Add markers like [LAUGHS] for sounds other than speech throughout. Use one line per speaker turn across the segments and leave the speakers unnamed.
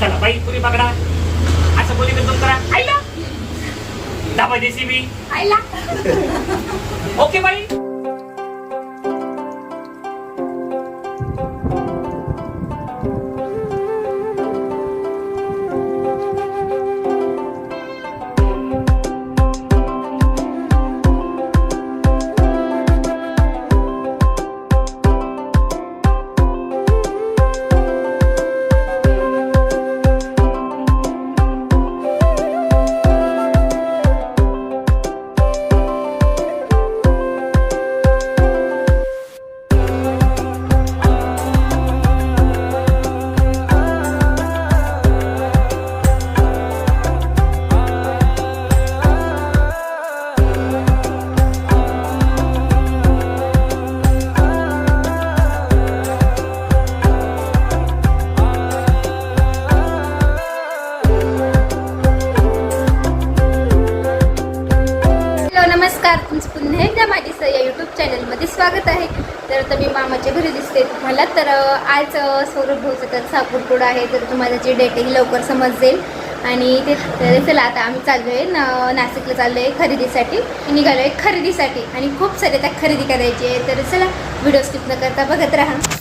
चला बाई पुरी पकडा असं बोली तर तुम करा आईला. दाबा जेसीबी
आईला.
ओके बाई.
आहे. तर आता मी मामाच्या घरी दिसते तुम्हाला. तर आज स्वरूप सौरभ भाऊचं तर सापूरपुडा आहे तर तुम्हाला त्याची डेटही लवकर समजेल आणि ते तर चला आता आम्ही चाललो आहे ना नाशिकला चाललो आहे खरेदीसाठी. निघालो आहे खरेदीसाठी. आणि खूप सारे त्या खरेदी करायची आहे तर चला व्हिडिओ स्किप न करता बघत राहा.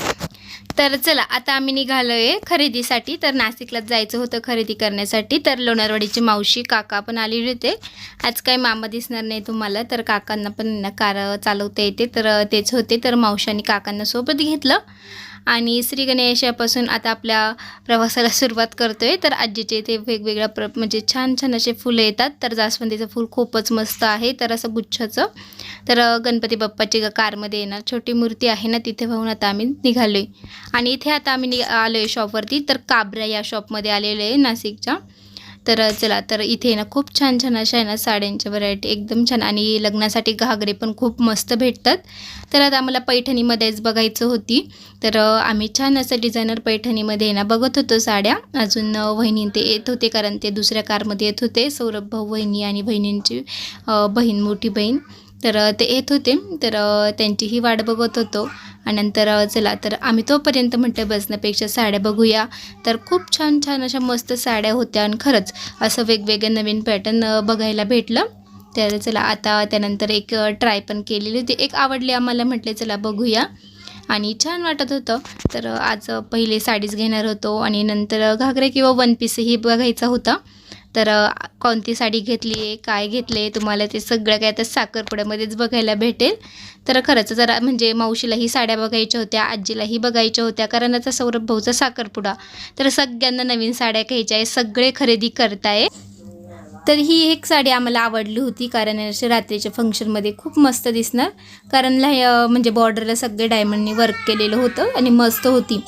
तर चला आता आम्ही निघालो आहे खरेदीसाठी. तर नाशिकलाच जायचं होतं खरेदी करण्यासाठी. तर लोणारवाडीची मावशी काका पण आलेले होते. आज काही मामा दिसणार नाही तुम्हाला तर काकांना पण कार चालवता येते. तर तेच होते. तर मावशी आणि काकांना सोबत घेतलं. आणि श्री गणेशापासून आता आपल्या प्रवासाला सुरुवात आहे तर आजीचे इथे वेगवेगळ्या प्र म्हणजे छान छान असे फुलं येतात. तर जास्वंदीचं फूल खूपच मस्त आहे. तर असं गुच्छाचं. तर गणपती बाप्पाची कारमध्ये येणार छोटी मूर्ती आहे ना तिथे पाहून आता आम्ही निघालो आहे आणि इथे आता आम्ही नि आलो आहे शॉपवरती तर काबरा या शॉपमध्ये आलेलो आहे नाशिकच्या. तर चला तर इथे ना खूप छान छान अशा आहे ना साड्यांच्या व्हरायटी एकदम छान आणि लग्नासाठी घागरे पण खूप मस्त भेटतात. तर आता आम्हाला पैठणीमध्येच बघायचं होती. तर आम्ही छान असं डिझायनर पैठणीमध्ये ना बघत होतो साड्या. अजून वहिनी ते येत होते कारण ते दुसऱ्या कारमध्ये येत होते. सौरभ भाऊ वहिनी आणि बहिणींची बहीण मोठी बहीण. तर ते येत होते. तर त्यांचीही वाट बघत होतो. आणि नंतर चला तर आम्ही तोपर्यंत म्हटलं बसण्यापेक्षा साड्या बघूया. तर खूप छान छान अशा मस्त साड्या होत्या आणि खरंच असं वेगवेगळं नवीन पॅटर्न बघायला भेटलं. तर चला आता त्यानंतर एक ट्राय पण केलेली होती. एक आवडली आम्हाला म्हटले चला बघूया. आणि छान वाटत होतं. तर आज पहिले साडीच घेणार होतो आणि नंतर घागरे किंवा वन पीसही बघायचा होता. तर कोणती साडी घेतली आहे काय घेतले तुम्हाला ते सगळं काय तर साखरपुड्यामध्येच बघायला भेटेल. तर खरंच जरा म्हणजे मावशीलाही साड्या बघायच्या होत्या आजीलाही बघायच्या होत्या कारण आता सौरभ भाऊचा साखरपुडा. तर सगळ्यांना नवीन साड्या घ्यायच्या आहे सगळे खरेदी करताय. तर ही एक साडी आम्हाला आवडली होती कारण अशा रात्रीच्या फंक्शनमध्ये खूप मस्त दिसणार. कारण लह म्हणजे बॉर्डरला सगळे डायमंडनी वर्क केलेलं होतं आणि मस्त होती.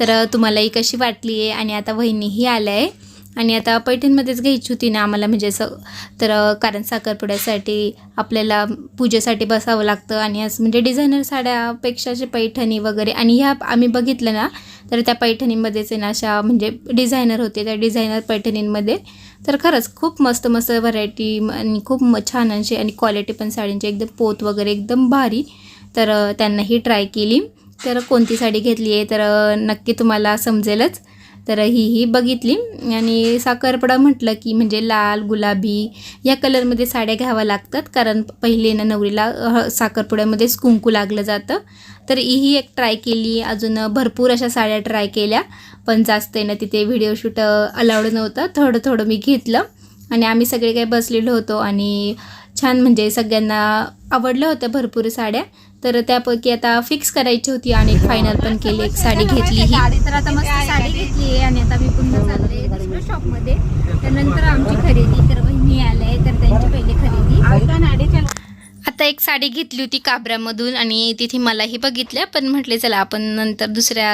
तर तुम्हालाही कशी वाटली आहे आणि आता वहिनीही आल्या आहे. आणि आता पैठणमध्येच घ्यायची होती ना आम्हाला म्हणजे असं तर कारण साखरपुड्यासाठी आपल्याला पूजेसाठी बसावं लागतं आणि असं म्हणजे डिझायनर साड्यापेक्षा असे पैठणी वगैरे आणि ह्या आम्ही बघितलं ना तर त्या पैठणीमध्येच आहे ना अशा म्हणजे डिझायनर होते त्या डिझायनर पैठणींमध्ये. तर खरंच खूप मस्त मस्त व्हरायटी आणि खूप म छान अशी आणि क्वालिटी पण साड्यांची एकदम पोत वगैरे एकदम भारी. तर त्यांनाही ट्राय केली. तर कोणती साडी घेतली आहे? तर नक्की तुम्हाला समजेलच. तर ही ही बघितली. आणि साखरपुडा म्हटलं की म्हणजे लाल गुलाबी या कलरमध्ये साड्या घ्याव्या लागतात. कारण पहिले ना नवरीला साखरपुड्यामध्येच कुंकू लागलं जातं. तर ही एक ट्राय केली. अजून भरपूर अशा साड्या ट्राय केल्या. पण जास्त आहे ना तिथे व्हिडिओ शूट अलाउड नव्हतं. थोडं थोडं मी घेतलं. आणि आम्ही सगळे काही बसलेलो होतो. आणि छान म्हणजे सगळ्यांना आवडल्या होत्या भरपूर साड्या. तर त्यापैकी आता फिक्स करायची होती आणि फायनल पण केली एक साडी घेतली ही. तर आता मस्त साडी घेतली आहे आणि आता मी पुन्हा चालले दुसऱ्या शॉपमध्ये त्यानंतर आमची खरेदी तर वहिनी आल्या तर त्यांची पहिली खरेदी. आता एक साडी घेतली होती काबऱ्यामधून आणि तिथे मलाही बघितल्या पण म्हटले चला आपण नंतर दुसऱ्या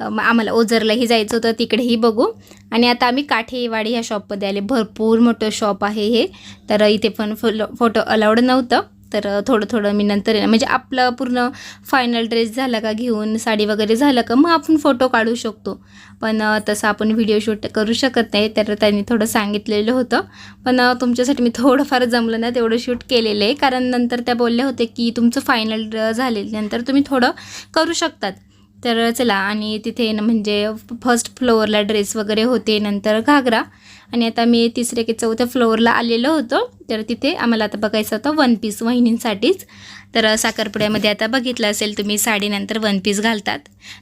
आम्हाला ओझरलाही जायचं होतं तिकडेही बघू. आणि आता आम्ही काठेवाडी ह्या शॉपमध्ये आले. भरपूर मोठं शॉप आहे हे. तर इथे पण फुल फोटो अलाउड नव्हतं. तर थोडं थोडं मी नंतर येणार. म्हणजे आपलं पूर्ण फायनल ड्रेस झाला का घेऊन साडी वगैरे झालं का मग आपण फोटो काढू शकतो. पण तसं आपण व्हिडिओ शूट करू शकत नाही तर त्यांनी थोडं सांगितलेलं होतं. पण तुमच्यासाठी मी थोडंफार जमलं ना तेवढं शूट केलेलं आहे. कारण नंतर त्या बोलल्या होते की तुमचं फायनल झाले नंतर तुम्ही थोडं करू शकतात. तर चला आणि तिथे म्हणजे फर्स्ट फ्लोअरला ड्रेस वगैरे होते नंतर घागरा. आणि आता मी तिसऱ्या की चौथ्या फ्लोअरला आलेलो होतो. तर तिथे आम्हाला आता बघायचं होतं वन पीस वहिनींसाठीच. तर साखरपुड्यामध्ये आता बघितलं असेल तुम्ही साडीनंतर वन पीस घालतात.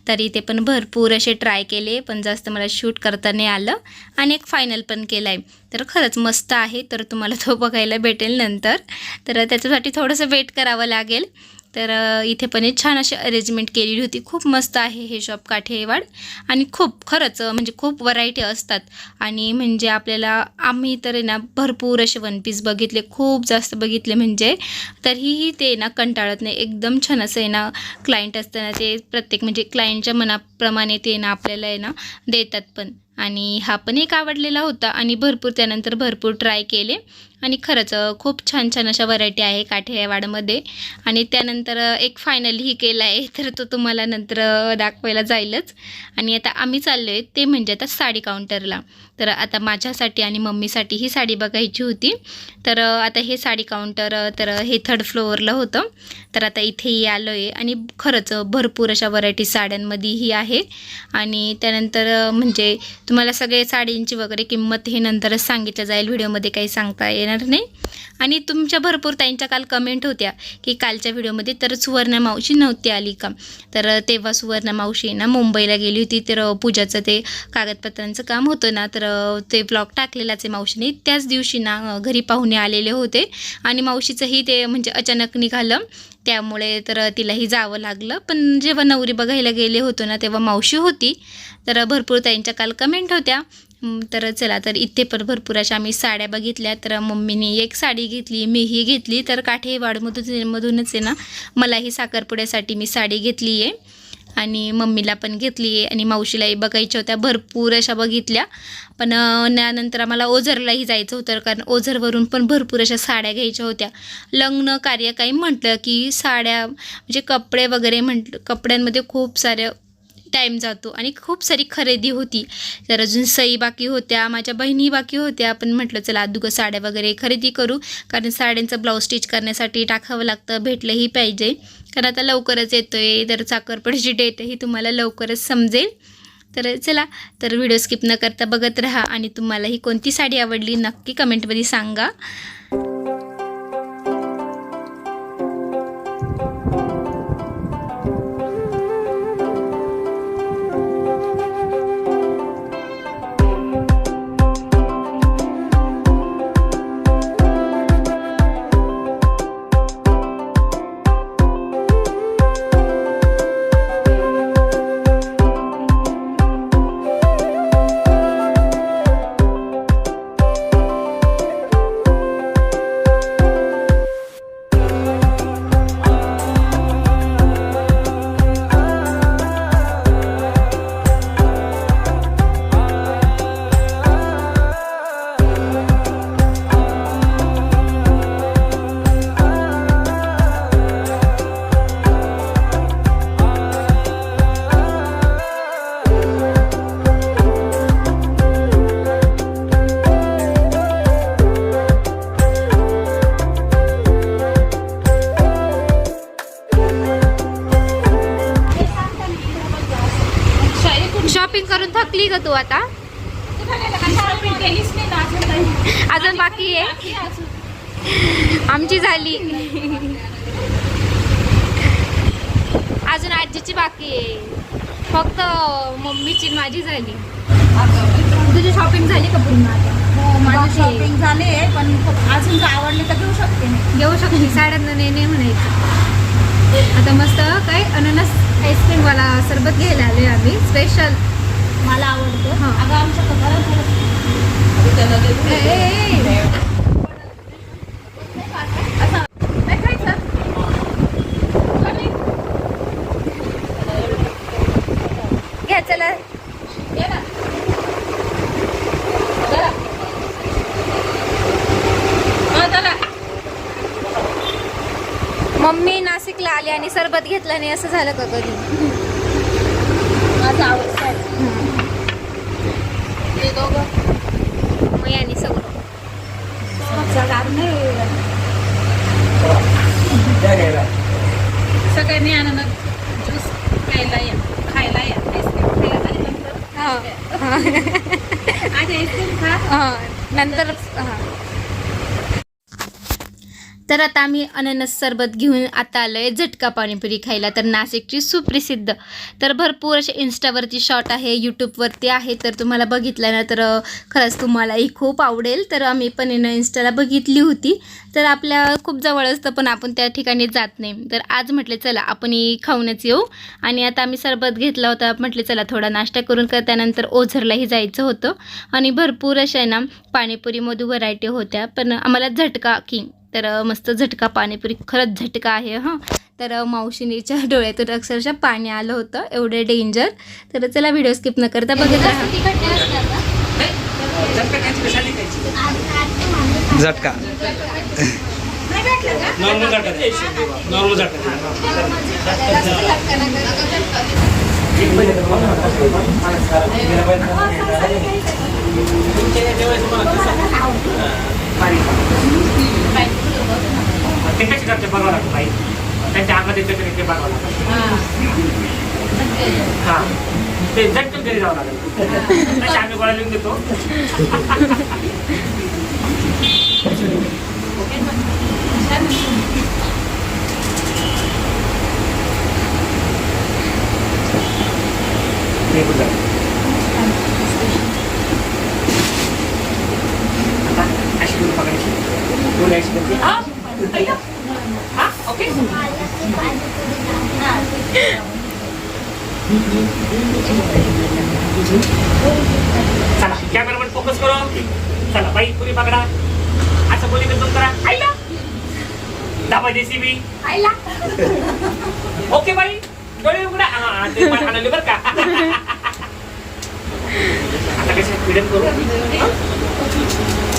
तर इथे पण भरपूर असे ट्राय केले पण जास्त मला शूट करता नाही आलं. आणि एक फायनल पण केलं आहे तर खरंच मस्त आहे. तर तुम्हाला तो बघायला भेटेल नंतर. तर त्याच्यासाठी थोडंसं वेट करावं लागेल. तर इथे पण एक छान अशी अरेंजमेंट केलेली होती. खूप मस्त आहे हे शॉप काठेवाड. आणि खूप खरंच म्हणजे खूप व्हरायटी असतात. आणि म्हणजे आपल्याला आम्ही तर आहे ना भरपूर असे वन पीस बघितले खूप जास्त बघितले म्हणजे. तरीही ते ना कंटाळत नाही. एकदम छान असं आहे ना क्लायंट असताना ते प्रत्येक म्हणजे क्लायंटच्या मनाप्रमाणे ते ना आपल्याला आहे ना देतात पण. आणि हा पण एक आवडलेला होता. आणि भरपूर त्यानंतर भरपूर ट्राय केले. आणि खरंच खूप छान छान अशा व्हरायटी आहे काठेवाडमध्ये आणि त्यानंतर एक फायनलही केला आहे तर तो तुम्हाला नंतर दाखवायला जाईलच. आणि आता आम्ही चाललो आहे ते म्हणजे आता साडी काउंटरला तर आता माझ्यासाठी आणि मम्मीसाठी ही साडी बघायची होती. तर आता हे साडी काउंटर तर हे थर्ड फ्लोअरला होतं. तर आता इथेही आलो आहे आणि खरंच भरपूर अशा व्हरायटी साड्यांमध्येही आहे. आणि त्यानंतर म्हणजे तुम्हाला सगळे साडींची वगैरे किंमत हे नंतरच सांगितलं जाईल. व्हिडिओमध्ये काही सांगता येणार नाही. आणि तुमच्या भरपूर ताईंच्या काल कमेंट होत्या की कालच्या व्हिडिओमध्ये तर सुवर्णा मावशी नव्हती आली का? तर तेव्हा सुवर्णा मावशी ना मुंबईला गेली होती. तर पूजाचं ते कागदपत्रांचं काम होतं ना तर ते ब्लॉग टाकलेलाच आहे मावशीने. त्याच दिवशी ना घरी पाहुणे आलेले होते. आणि मावशीचंही ते म्हणजे अचानक निघालं. त्यामुळे तर तिलाही जावं लागलं. पण जेव्हा नवरी बघायला गेले होतो ना तेव्हा मावशी होती. तर भरपूर त्यांच्या काल कमेंट होत्या. तर चला तर इथे पण भरपूर अशा आम्ही साड्या बघितल्या. तर मम्मीने एक साडी घेतली मीही घेतली. तर काठेवाडमधून मधूनच आहे ना मलाही साखरपुड्यासाठी मी साडी घेतली आहे आणि मम्मीला पण घेतली आहे आणि मावशीलाही बघायच्या होत्या भरपूर अशा बघितल्या. पण त्यानंतर आम्हाला ओझरलाही जायचं होतं कारण ओझरवरून पण भरपूर अशा साड्या घ्यायच्या होत्या. लग्न कार्य काही म्हटलं की साड्या म्हणजे कपडे वगैरे म्हटलं कपड्यांमध्ये खूप साऱ्या टाईम जातो. आणि खूप सारी खरेदी होती. तर अजून सई बाकी होत्या माझ्या बहिणी बाकी होत्या. पण म्हटलं चला अदुगं साड्या वगैरे खरेदी करू. कारण साड्यांचं ब्लाऊज स्टिच करण्यासाठी टाकावं लागतं भेटलंही पाहिजे. कारण आता लवकरच येतो आहे तर साखरपडीची डेटही तुम्हाला लवकरच समजेल. तर चला तर व्हिडिओ स्किप न करता बघत राहा. आणि तुम्हाला ही कोणती साडी आवडली नक्की कमेंटमध्ये सांगा. का तू आता? अजून बाकी आहे? आमची झाली. अजून आजीची बाकी आहे. फक्त मम्मीची माझी झाली. तुझी शॉपिंग झाली का पूर्ण? आता
हो. शॉपिंग झाली आहे पण अजून जर आवडली तर घेऊ शकते
घेऊ शकते. साड्यांना नेणे म्हणायचं. आता मस्त काय? अननस आईस्क्रीम वाला सरबत घ्यायला आले आम्ही. स्पेशल
मला आवडतं.
हा.
अगं आमच्या
घ्या चला. मम्मी नाशिकला आली आणि सरबत घेतला नाही असं झालं का कधी?
माझं आवडतं
मी आणि
सौरभ सगळ्यांनी आनंद ज्यूस प्यायला या
खायला या आईस्क्रीम खायला आल्यानंतर आधी आईस्क्रीम खा. नंतर तर आता आम्ही अननस सरबत घेऊन आता आलो आहे झटका पाणीपुरी खायला तर नाशिकची सुप्रसिद्ध. तर भरपूर असे इन्स्टावरती शॉर्ट आहे यूट्यूबवरती आहे. तर तुम्हाला बघितलं ना तर खरंच तुम्हालाही खूप आवडेल. तर आम्ही पण येणं इन्स्टाला बघितली होती. तर आपल्या खूप जवळ असतं पण आपण त्या ठिकाणी जात नाही. तर आज म्हटले चला आपण खाऊनच येऊ. आणि आता आम्ही सरबत घेतला होता. म्हटले चला थोडा नाश्ता करून का त्यानंतर ओझरलाही जायचं होतं. आणि भरपूर अशा आहे ना पाणीपुरीमध्ये व्हरायटी होत्या. पण आम्हाला झटका किंग तर मस्त झटका पाणीपुरी खरंच झटका आहे हां. तर मावशिनीच्या [LAUGHS] डोळ्यातून अक्षरशः पाणी आलं होतं एवढे डेंजर. तर चला व्हिडिओ स्किप न करता बघत राहा.
झटका खायची कशाने खायची
झटका
नॉर्मल झटका. नॉर्मल झटका. ते कशी करते बघावं लागतं बाई? त्यांच्या अंगात येते तरी ते बघावं लागतं हा. ते झटकन घरी जावं लागेल. तसे आम्ही गोळ्या लिहून देतो. हे बघा. आता अशी दोन पकडायची दोन अशी करते हा अय्या. हा ओके चला कॅमेरावर फोकस करू चला बाई पुरी पकडा असं बोली दोन करा आईला दाबा जेसीबी आईला ओके बाई डोळे उघडा हा हा, ते पण आणले बरं का आता कसे पीडन करू
झालं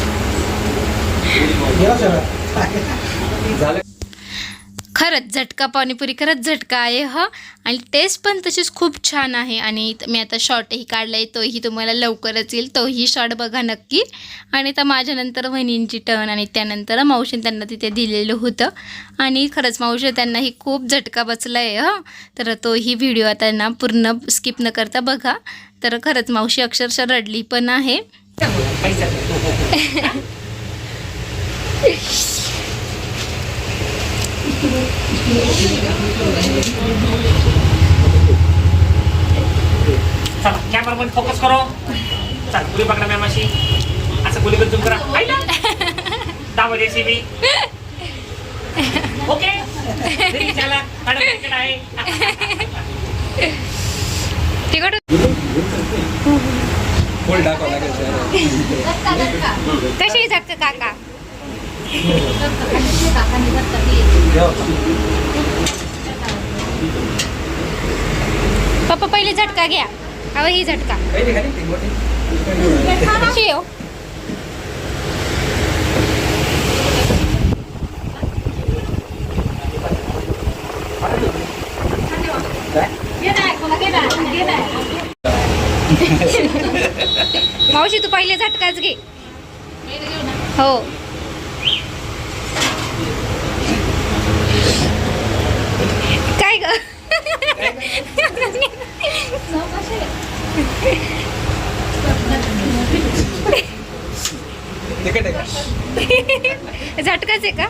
खरंच झटका पाणीपुरी खरंच झटका आहे ह. आणि टेस्ट पण तशीच खूप छान आहे. आणि मी आता शॉर्टही काढला आहे तोही तुम्हाला लवकरच येईल. तोही शॉर्ट बघा नक्की. आणि आता माझ्यानंतर वहिनींची टर्न आणि त्यानंतर मावशीने त्यांना तिथे दिलेलं होतं. आणि खरंच मावशी त्यांनाही खूप झटका बसला आहे हं. तर तोही व्हिडिओ आता पूर्ण स्किप न करता बघा. तर खरंच मावशी अक्षरशः रडली पण आहे. [LAUGHS] [LAUGHS]
चला कॅमेरा मध्ये फोकस करो. चल पुरी पकडा मॅमाशी. असं गुली झूम करा. दाबा जेसीबी. ओके? घरी चला. तिकीट आहे.
चेहऱ्यावर.
कशी झटका काका? पप्पा पहिले झटका घ्या. हवं ही झटका.
काही
हो. मावशी तू पहिले झटकाच घे. हो काय ग
तिकीट आहे का? [LAUGHS]
झटकाच आहे का.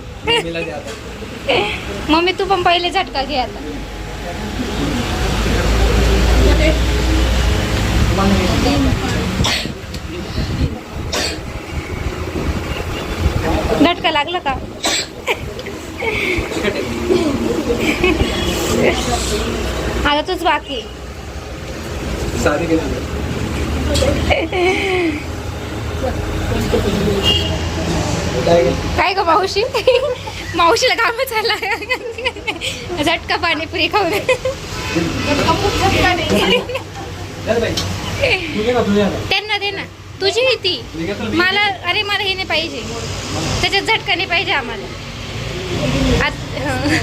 मम्मी तू पण पहिले झटका घे आता झटका लागला का. आता तूच बाकी
काय गे?
मावशी? मावशीला काम झाला. झटका पाणीपुरी
ना.
त्यांना दे ना. तुझी ती. मला अरे मला हे नाही पाहिजे. त्याच्यात झटका नाही पाहिजे आम्हाला आत- हं.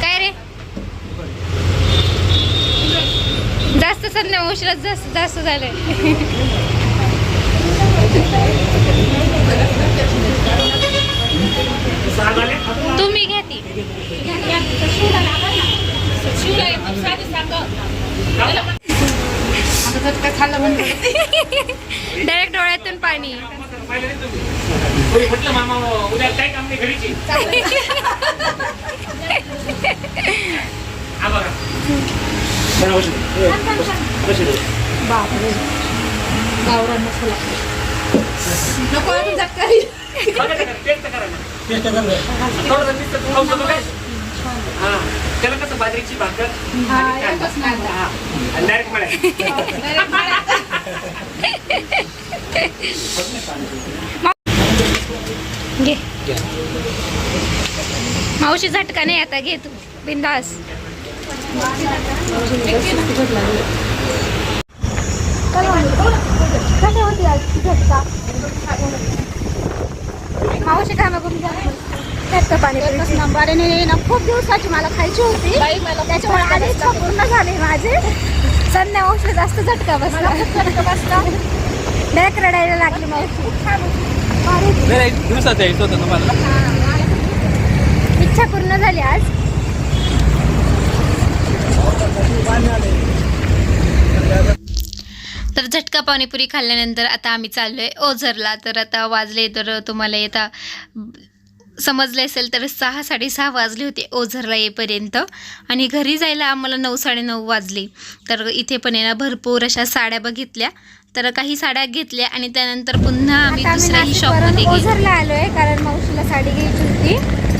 काय रे आता संध्या उशिराच जास्त जास्त झालंय.
झाले
तुम्ही घ्या ती. डायरेक्ट डोळ्यातून पाणी.
म्हटलं मामा उद्या काय काम नाही घरीची
गावरान मसाला नको
त्याला कसं बाजरीची भाकर डायरेक्ट
मावशी झटका नाही आता घे तू. बिंदास. मावशी काय बघून झटका पाणी
ना खूप दिवसाची मला खायची होती. त्याच्यामुळे आधी इच्छा पूर्ण झाली माझी.
संध्या मावशी जास्त झटका बसला. डायरेक्ट रडायला लागली मावशी.
दिवसाचं यायचं होतं
इच्छा पूर्ण झाली आज. तर झटका पाणीपुरी खाल्ल्यानंतर आता आम्ही चाललोय ओझरला. तर आता वाजले तर तुम्हाला येता समजले असेल तर सहा साडेसहा वाजले होते ओझरला येईपर्यंत. आणि घरी जायला आम्हाला नऊ साडेनऊ वाजली. तर इथे पण आहे ना भरपूर अशा साड्या बघितल्या. तर काही साड्या घेतल्या आणि त्यानंतर पुन्हा आम्ही दुसऱ्याही शॉपमध्ये
ओझरला आलोय कारण मावशीला साडी घ्यायची होती.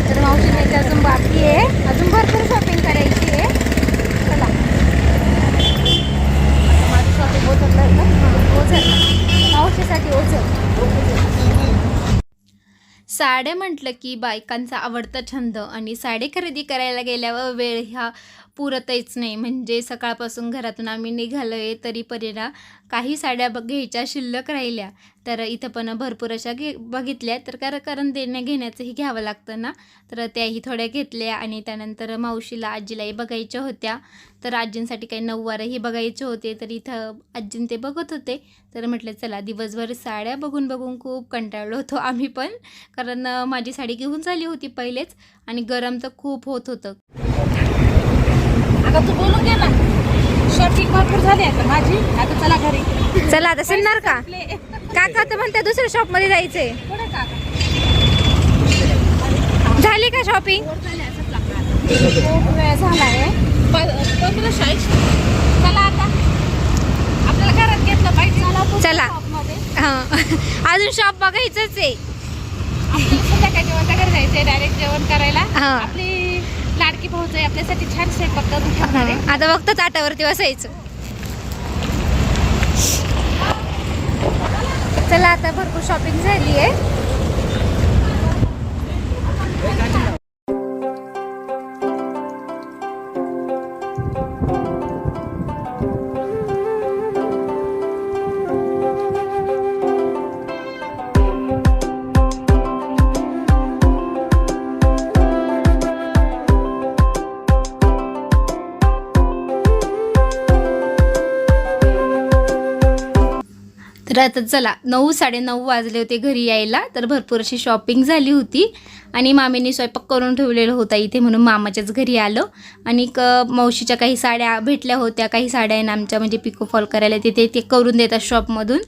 तर मावशी नाही अजून बाकी आहे. अजून भरपूर शॉपिंग करायची आहे चला माझी शॉपिंग ओझरला आहे का? ओझरला ओझर
साड्या म्हटलं की बायकांचा आवडता छंद आणि साडी खरेदी करायला गेल्यावर वेळ ह्या पुरतच नाही. म्हणजे सकाळपासून घरातून आम्ही निघालो आहे तरी परिणा काही साड्या बघ घ्यायच्या शिल्लक राहिल्या. तर इथं पण भरपूर अशा घे बघितल्या. तर कारण कारण देण्या घेण्याचंही घ्यावं लागतं ना. तर त्याही थोड्या घेतल्या आणि त्यानंतर मावशीला आजीलाही बघायच्या होत्या. तर आजींसाठी काही नऊवारही बघायचे होते. तर इथं आजीं ते बघत होते. तर म्हटलं चला दिवसभर साड्या बघून बघून खूप कंटाळलो होतो आम्ही पण. कारण माझी साडी घेऊन झाली होती पहिलेच आणि गरम तर खूप होत होतं.
आता तू बोलून घे ना. शॉपिंग भरपूर झाली आता माझी. आता चला घरी.
चला आता सुनणार का. काका तर म्हणते दुसऱ्या शॉपमध्ये जायचंय
पुढे काका
झाली का शॉपिंग
खूप वेळ पंधरा शाळेत चला आता. आपल्याला घरात घेतलं पाहिजे. चला.
हा. अजून शॉप बघायचंच आहे.
आपल्याला संध्याकाळी जेवण घरी जायचंय. डायरेक्ट जेवण करायला.
हा.
आपली लाडकी भाऊच आपल्यासाठी छान स्वयंपाक करून ठेवणार आहे.
आता फक्त ताटावरती बसायचं. चला आता भरपूर शॉपिंग झाली आहे
तर चला नऊ साडेनऊ वाजले होते घरी यायला तर भरपूर अशी शॉपिंग झाली होती. आणि मामीने स्वयंपाक करून ठेवलेला होता इथे म्हणून मामाच्याच घरी आलो. आणि क मावशीच्या काही साड्या भेटल्या होत्या काही साड्या आहे ना आमच्या म्हणजे पिको फॉल करायला तिथे ते करून देतात शॉपमधून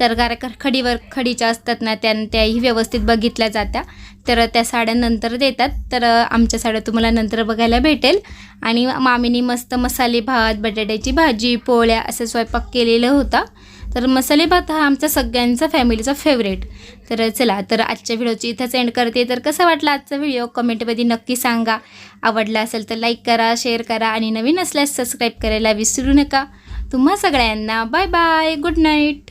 तर कारण खडीवर खडीच्या असतात ना त्या त्याही व्यवस्थित बघितल्या जात्या. तर त्या साड्या नंतर देतात. तर आमच्या साड्या तुम्हाला नंतर बघायला भेटेल. आणि मामीने मस्त मसाले भात बटाट्याची भाजी पोळ्या असं स्वयंपाक केलेलं होता. तर मसाले भात हा आमचा सगळ्यांचा फॅमिलीचा फेवरेट तर चला तर आजच्या व्हिडिओची इथंच एंड करते. तर कसा वाटला आजचा व्हिडिओ? कमेंटमध्ये नक्की सांगा. आवडला असेल तर लाईक करा शेअर करा आणि नवीन असल्यास सबस्क्राईब करायला विसरू नका. तुम्हा सगळ्यांना बाय बाय गुड नाईट